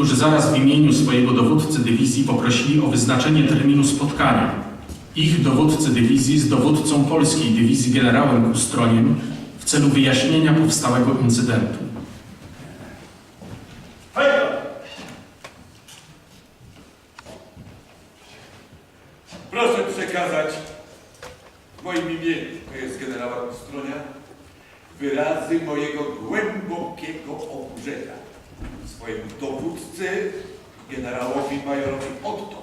którzy zaraz w imieniu swojego dowódcy dywizji poprosili o wyznaczenie terminu spotkania. Ich dowódcy dywizji z dowódcą polskiej dywizji generałem Ustroniem w celu wyjaśnienia powstałego incydentu. Proszę przekazać w moim imieniu, to jest generała Ustronia, wyrazy mojego głębokiego oburzenia swojemu dowódcy, generałowi majorowi Otto,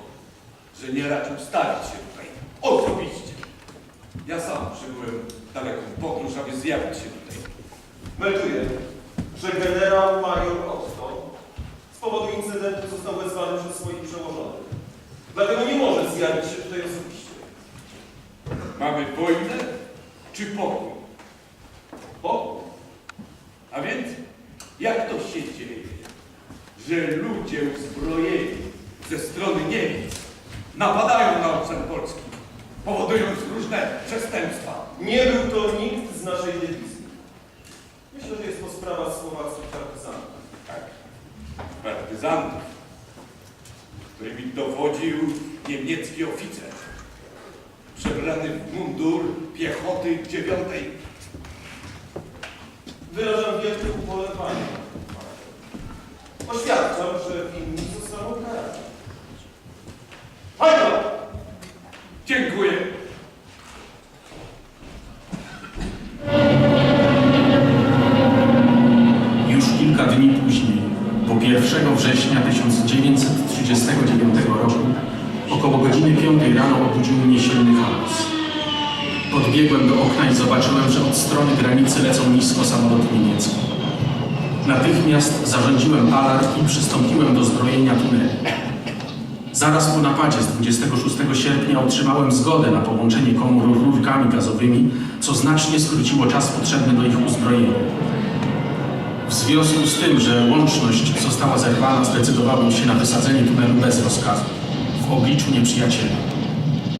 że nie raczył stawić się tutaj osobiście. Ja sam przybyłem w daleką podróż, aby zjawić się tutaj. Melduję, że generał major Otto z powodu incydentu został wezwany przez swoich przełożonych. Dlatego nie może zjawić się tutaj osobiście. Mamy wojnę czy pokój? Bo A więc jak to się dzieje, że ludzie uzbrojeni ze strony Niemiec napadają na obszar Polski, powodując różne przestępstwa? nie był to nikt z naszej dywizji. Myślę, że jest to sprawa słowackich partyzantów. Tak, partyzantów, którymi dowodził niemiecki oficer, przebrany w mundur piechoty dziewiątej. Wyrażam wielkie 1939 roku, około godziny 5 rano obudził mnie silny chaos. Podbiegłem do okna i zobaczyłem, że od strony granicy lecą nisko samolot niemiecki. Natychmiast zarządziłem alarm i przystąpiłem do zbrojenia tunelu. Zaraz po napadzie z 26 sierpnia otrzymałem zgodę na połączenie komór rurkami gazowymi, co znacznie skróciło czas potrzebny do ich uzbrojenia. W związku z tym, że łączność została zerwana, zdecydowałem się na wysadzenie tunelu bez rozkazu, w obliczu nieprzyjaciela.